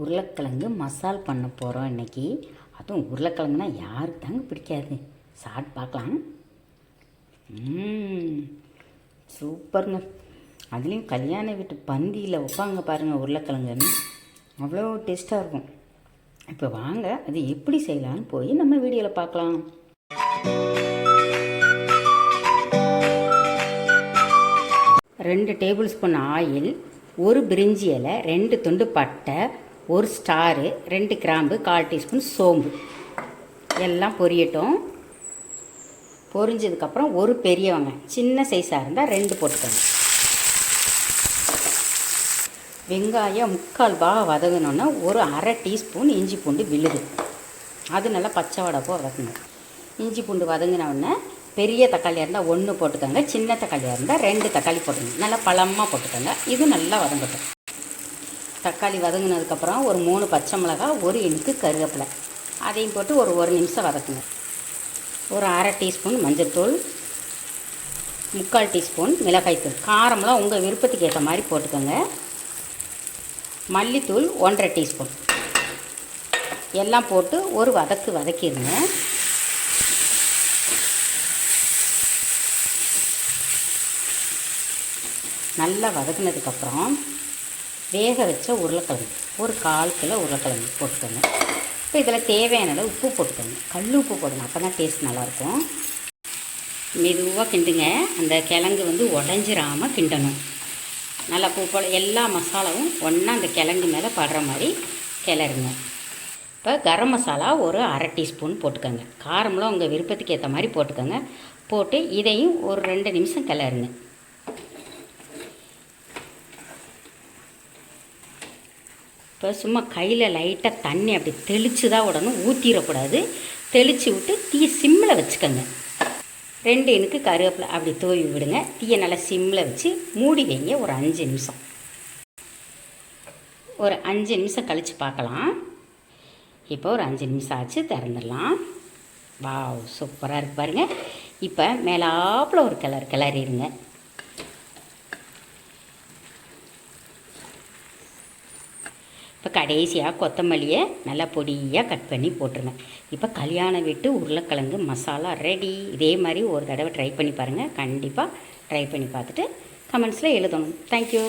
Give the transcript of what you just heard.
உருளைக்கிழங்கு மசால் பண்ண போகிறோம் இன்றைக்கி அதுவும் உருளைக்கிழங்குனா யாருக்கு தாங்க பிடிக்காது. சாப்பிட்டு பார்க்கலாம். சூப்பருங்க. அதுலேயும் கல்யாண வீட்டு பந்தியில் வைப்பாங்க பாருங்கள் உருளைக்கிழங்குன்னு. அவ்வளோ டேஸ்ட்டாக இருக்கும். இப்போ வாங்க அது எப்படி செய்யலான்னு போய் நம்ம வீடியோவில் பார்க்கலாம். ரெண்டு டேபிள் ஸ்பூன் ஆயில் ஒரு பிரிஞ்சி இலை ரெண்டு துண்டு பட்டை ஒரு ஸ்டாரு ரெண்டு கிராம்பு கால் டீஸ்பூன் சோம்பு. எல்லாம் பொரியட்டும். பொரிஞ்சதுக்கப்புறம் ஒரு பெரிய வெங்காயம். சின்ன சைஸாக இருந்தால் ரெண்டு போட்டுக்கோங்க. வெங்காயம் முக்கால் பாக வதங்கினோன்னா ஒரு அரை டீஸ்பூன் இஞ்சி பூண்டு விழுது. அது நல்லா பச்சை வடை போ வதங்கணும். இஞ்சி பூண்டு வதங்கினவுடனே பெரிய தக்காளியாக இருந்தால் ஒன்று போட்டுக்கோங்க. சின்ன தக்காளியாக இருந்தால் ரெண்டு தக்காளி போட்டுக்கோங்க. நல்லா பழமாக போட்டுக்கோங்க. இது நல்லா வதங்கட்டும். தக்காளி வதங்கினதுக்கப்புறம் ஒரு மூணு பச்சை மிளகாய் ஒரு இனுக்கு கருவேப்பிலை. அதையும் போட்டு ஒரு ஒரு நிமிஷம் வதக்குங்க. ஒரு அரை டீஸ்பூன் மஞ்சள்தூள் முக்கால் டீஸ்பூன் மிளகாய்த்தூள். காரம்லாம் உங்கள் விருப்பத்துக்கு ஏற்ற மாதிரி போட்டுக்கோங்க. மல்லித்தூள் ஒன்றரை டீஸ்பூன். எல்லாம் போட்டு ஒரு வதக்கு வதக்கிடுங்க. நல்லா வதக்குனதுக்கப்புறம் வேக வச்ச உருளைக்கிழங்கு. ஒரு கால் கிலோ உருளைக்கிழங்கு போட்டுக்கோங்க. இப்போ இதில் தேவையான அளவு உப்பு போட்டுக்கோங்க. கல் உப்பு போடுங்க அப்போ தான் டேஸ்ட் நல்லாயிருக்கும். மெதுவாக கிண்டுங்க. அந்த கிழங்கு வந்து உடஞ்சிராமல் கிண்டணும். நல்லா பூ போல் எல்லா மசாலாவும் ஒன்றா அந்த கிழங்கு மேலே படுற மாதிரி கிளறுங்க. இப்போ கரம் மசாலா ஒரு அரை டீஸ்பூன் போட்டுக்கோங்க. காரம்லாம் உங்கள் விருப்பத்துக்கு ஏற்ற மாதிரி போட்டுக்கோங்க. போட்டு இதையும் ஒரு ரெண்டு நிமிஷம் கிளறுங்க. இப்போ சும்மா கையில் லைட்டாக தண்ணி அப்படி தெளித்து தான் உடனே ஊற்றிடக்கூடாது தெளித்து விட்டு தீயை சிம்மில் வச்சுக்கோங்க. ரெண்டு இனுக்கு கருவேப்பிலை அப்படி தூவி விடுங்க. தீயை நல்லா சிம்மில் வச்சு மூடி வைங்க ஒரு அஞ்சு நிமிஷம். ஒரு அஞ்சு நிமிஷம் கழித்து பார்க்கலாம். இப்போ ஒரு அஞ்சு நிமிஷம் ஆச்சு திறந்துடலாம். வாவ் சூப்பராக இருக்கு பாருங்கள் இப்போ மேலாப்பில் ஒரு கிளறு கிளறிடுங்க. இப்போ கடைசியாக கொத்தமல்லியை நல்லா பொடியாக கட் பண்ணி போட்டுருங்க. இப்போ கல்யாணம் வீட்டு உருளைக்கிழங்கு மசாலா ரெடி இதே மாதிரி ஒரு தடவை ட்ரை பண்ணி பாருங்கள் கண்டிப்பாக ட்ரை பண்ணி பார்த்துட்டு கமெண்ட்ஸில் எழுதணும். தேங்க்யூ